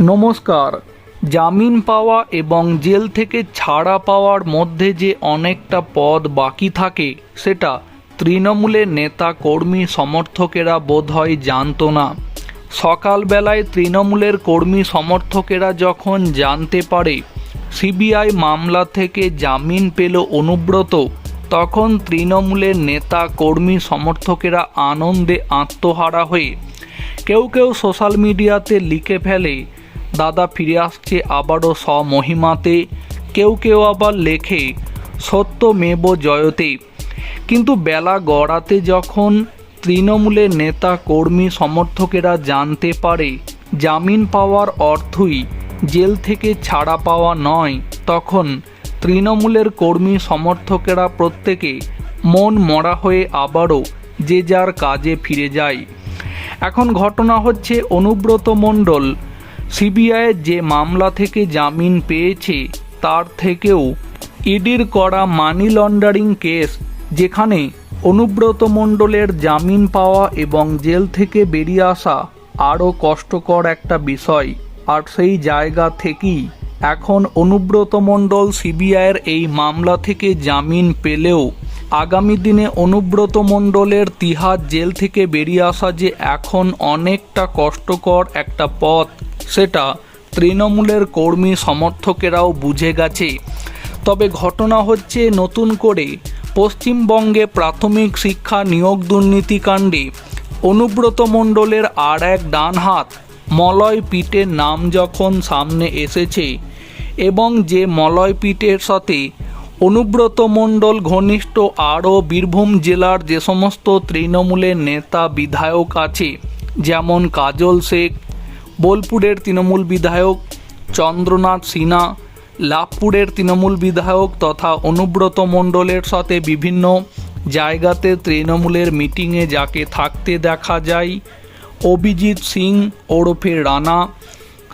নমস্কার। জামিন পাওয়া এবং জেল থেকে ছাড়া পাওয়ার মধ্যে যে অনেকটা পদ বাকি থাকে, সেটা তৃণমূলের নেতা কর্মী সমর্থকেরা বোধহয় জানতো না। সকালবেলায় তৃণমূলের কর্মী সমর্থকেরা যখন জানতে পারে সিবিআই মামলা থেকে জামিন পেল অনুব্রত, তখন তৃণমূলের নেতা কর্মী সমর্থকেরা আনন্দে আত্মহারা হয়ে কেউ কেউ সোশ্যাল মিডিয়াতে লিখে ফেলে দাদা ফিরে আসছে আবারও স্বমহিমাতে। কেউ কেউ আবার লেখে সত্য মেব জয়তে। কিন্তু বেলা গড়াতে যখন তৃণমূলের নেতা কর্মী সমর্থকেরা জানতে পারে জামিন পাওয়ার অর্থই জেল থেকে ছাড়া পাওয়া নয়, তখন তৃণমূলের কর্মী সমর্থকেরা প্রত্যেকে মন মরা হয়ে আবারও যে যার কাজে ফিরে যায়। এখন ঘটনা হচ্ছে অনুব্রত মণ্ডল সিবিআইয়ের যে মামলা থেকে জামিন পেয়েছে, তার থেকেও ইডির করা মানি লন্ডারিং কেস, যেখানে অনুব্রত মণ্ডলের জামিন পাওয়া এবং জেল থেকে বেরিয়ে আসা আরও কষ্টকর একটা বিষয়। আর সেই জায়গা থেকেই এখন অনুব্রত মণ্ডল সিবিআইয়ের এই মামলা থেকে জামিন পেলেও আগামী দিনে অনুব্রত মণ্ডলের তিহার জেল থেকে বেরিয়ে আসা যে এখন অনেকটা কষ্টকর একটা পথ সেটা তৃণমূলের কর্মী সমর্থকেরাও বুঝে গেছে। তবে ঘটনা হচ্ছে নতুন করে পশ্চিমবঙ্গে প্রাথমিক শিক্ষা নিয়োগ দুর্নীতিকাণ্ডে অনুব্রত মণ্ডলের আর এক ডান হাত মলয় পিটের নাম যখন সামনে এসেছে এবং যে মলয় পিটের সাথে অনুব্রত মণ্ডল, ঘনিষ্ঠ আরও বীরভূম জেলার যে সমস্ত তৃণমূলের নেতা, বিধায়ক আছে, যেমন কাজল শেখ বোলপুরের তৃণমূল বিধায়ক চন্দ্রনাথ সিনহা, লাভপুরের তৃণমূল বিধায়ক তথা অনুব্রত মণ্ডলের সাথে বিভিন্ন জায়গাতে তৃণমূলের মিটিংয়ে যাকে থাকতে দেখা যায়, অভিজিৎ সিং, ওরফে রানা,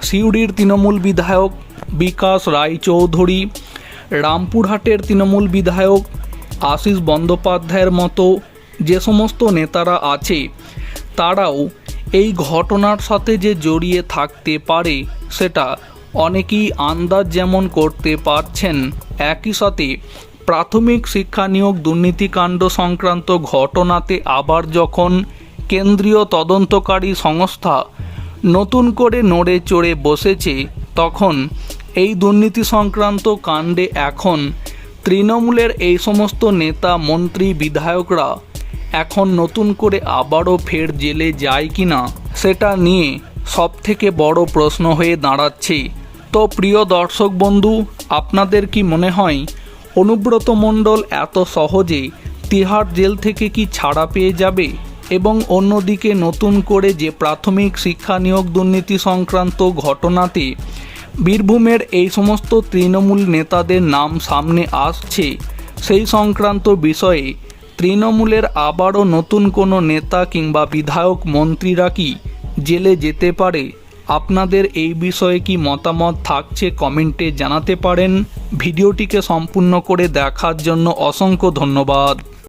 সিউড়ির তৃণমূল বিধায়ক বিকাশ রায়চৌধুরী, রামপুরহাটের তৃণমূল বিধায়ক আশিস বন্দ্যোপাধ্যায়ের মতো যে সমস্ত নেতারা আছে, তারাও এই ঘটনার সাথে যে জড়িয়ে থাকতে পারে, সেটা অনেকেই আন্দাজ যেমন করতে পারছেন, একই সাথে প্রাথমিক শিক্ষা নিয়োগ দুর্নীতিকাণ্ড সংক্রান্ত ঘটনাতে আবার যখন কেন্দ্রীয় তদন্তকারী সংস্থা নতুন করে নড়ে চড়ে বসেছে, তখন এই দুর্নীতি সংক্রান্ত কাণ্ডে এখন তৃণমূলের এই সমস্ত নেতা, মন্ত্রী, বিধায়করা এখন নতুন করে আবারও ফের জেলে যায় কি না সেটা নিয়ে সব থেকে বড় প্রশ্ন হয়ে দাঁড়াচ্ছে। তো প্রিয় দর্শক বন্ধু, আপনাদের কি মনে হয়, অনুব্রত মণ্ডল এত সহজে তিহার জেল থেকে কি ছাড়া পেয়ে যাবে? এবং অন্যদিকে নতুন করে যে প্রাথমিক শিক্ষা নিয়োগ দুর্নীতি সংক্রান্ত ঘটনাতে বীরভূমের এই সমস্ত তৃণমূল নেতাদের নাম সামনে আসছে, সেই সংক্রান্ত বিষয়ে তৃণমূলের আবারও নতুন কোনো নেতা কিংবা বিধায়ক মন্ত্রীরা কি জেলে যেতে পারে? আপনাদের এই বিষয়ে কি মতামত থাকছে কমেন্টে জানাতে পারেন। ভিডিওটিকে সম্পূর্ণ করে দেখার জন্য অসংখ্য ধন্যবাদ।